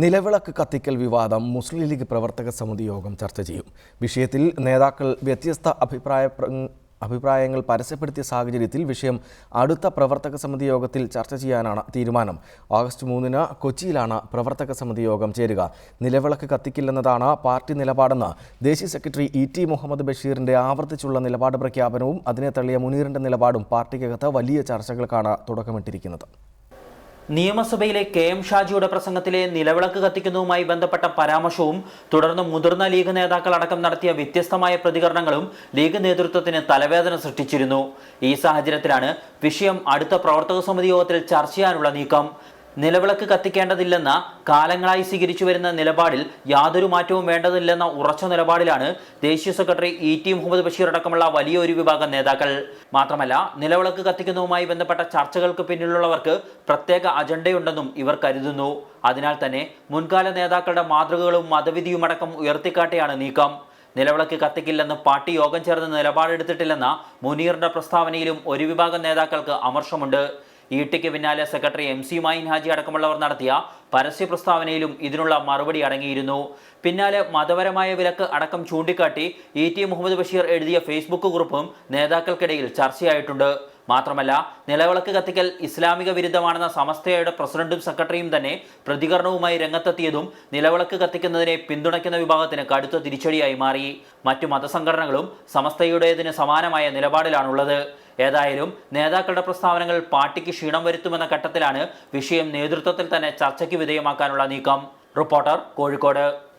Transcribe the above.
നിലവിളക്ക് കത്തിക്കൽ വിവാദം മുസ്ലിം ലീഗ് പ്രവർത്തക സമിതി യോഗം ചർച്ച ചെയ്യും. വിഷയത്തിൽ നേതാക്കൾ വ്യത്യസ്ത അഭിപ്രായ അഭിപ്രായങ്ങൾ പരസ്യപ്പെടുത്തിയ സാഹചര്യത്തിൽ വിഷയം അടുത്ത പ്രവർത്തക സമിതി യോഗത്തിൽ ചർച്ച ചെയ്യാനാണ് തീരുമാനം. ഓഗസ്റ്റ് മൂന്നിന് കൊച്ചിയിലാണ് പ്രവർത്തക സമിതി യോഗം ചേരുക. നിലവിളക്ക് കത്തിക്കില്ലെന്നതാണ് പാർട്ടി നിലപാടെന്ന് ദേശീയ സെക്രട്ടറി ഇ ടി മുഹമ്മദ് ബഷീറിന്റെ ആവർത്തിച്ചുള്ള നിലപാട് പ്രഖ്യാപനവും അതിനെ തള്ളിയ മുനീറിന്റെ നിലപാടും പാർട്ടിക്കകത്ത് വലിയ ചർച്ചകൾക്കാണ് തുടക്കമിട്ടിരിക്കുന്നത്. നിയമസഭയിലെ കെ എം ഷാജിയുടെ പ്രസംഗത്തിലെ നിലവിളക്ക് കത്തിക്കുന്നതുമായി ബന്ധപ്പെട്ട പരാമർശവും തുടർന്ന് മുതിർന്ന ലീഗ് നേതാക്കൾ അടക്കം നടത്തിയ വ്യത്യസ്തമായ പ്രതികരണങ്ങളും ലീഗ് നേതൃത്വത്തിന് തലവേദന സൃഷ്ടിച്ചിരുന്നു. ഈ സാഹചര്യത്തിലാണ് വിഷയം അടുത്ത പ്രവർത്തക സമിതി യോഗത്തിൽ ചർച്ച ചെയ്യാനുള്ള നീക്കം. നിലവിളക്ക് കത്തിക്കേണ്ടതില്ലെന്ന കാലങ്ങളായി സ്വീകരിച്ചു വരുന്ന നിലപാടിൽ യാതൊരു മാറ്റവും വേണ്ടതില്ലെന്ന ഉറച്ച നിലപാടിലാണ് ദേശീയ secretary E T Muhammad Basheer അടക്കമുള്ള വലിയൊരു വിഭാഗം നേതാക്കൾ. മാത്രമല്ല നിലവിളക്ക് കത്തിക്കുന്നതുമായി ബന്ധപ്പെട്ട ചർച്ചകൾക്ക് പിന്നിലുള്ളവർക്ക് പ്രത്യേക അജണ്ടയുണ്ടെന്നും ഇവർ കരുതുന്നു. അതിനാൽ തന്നെ മുൻകാല നേതാക്കളുടെ മാതൃകകളും മതവിധിയും അടക്കം ഉയർത്തിക്കാട്ടിയാണ് നീക്കം. നിലവിളക്ക് കത്തിക്കില്ലെന്ന് പാർട്ടി യോഗം ചേർന്ന് നിലപാടെടുത്തിട്ടില്ലെന്ന മുനീറിന്റെ പ്രസ്താവനയിലും ഒരു വിഭാഗം നേതാക്കൾക്ക് അമർഷമുണ്ട്. ഈട്ടിക്ക് പിന്നാലെ secretary M C Mayin Haji അടക്കമുള്ളവർ നടത്തിയ പരസ്യ പ്രസ്താവനയിലും ഇതിനുള്ള മറുപടി അടങ്ങിയിരുന്നു. പിന്നാലെ മതപരമായ വിലക്ക് അടക്കം ചൂണ്ടിക്കാട്ടി ഇ ടി മുഹമ്മദ് ബഷീർ എഴുതിയ ഫേസ്ബുക്ക് കുറിപ്പും നേതാക്കൾക്കിടയിൽ ചർച്ചയായിട്ടുണ്ട്. മാത്രമല്ല നിലവിളക്ക് കത്തിക്കൽ ഇസ്ലാമിക വിരുദ്ധമാണെന്ന സമസ്തയുടെ പ്രസിഡന്റും സെക്രട്ടറിയും തന്നെ പ്രതികരണവുമായി രംഗത്തെത്തിയതും നിലവിളക്ക് കത്തിക്കുന്നതിനെ പിന്തുണയ്ക്കുന്ന വിഭാഗത്തിന് കടുത്ത തിരിച്ചടിയായി മാറി. മറ്റു മതസംഘടനകളും സമസ്തയുടേതിന് സമാനമായ നിലപാടിലാണുള്ളത്. ഏതായാലും നേതാക്കളുടെ പ്രസ്താവനകൾ പാർട്ടിക്ക് ക്ഷീണം വരുത്തുമെന്ന ഘട്ടത്തിലാണ് വിഷയം നേതൃത്വത്തിൽ തന്നെ ചർച്ചയ്ക്ക് വിധേയമാക്കാനുള്ള നീക്കം. റിപ്പോർട്ടർ കോഴിക്കോട്.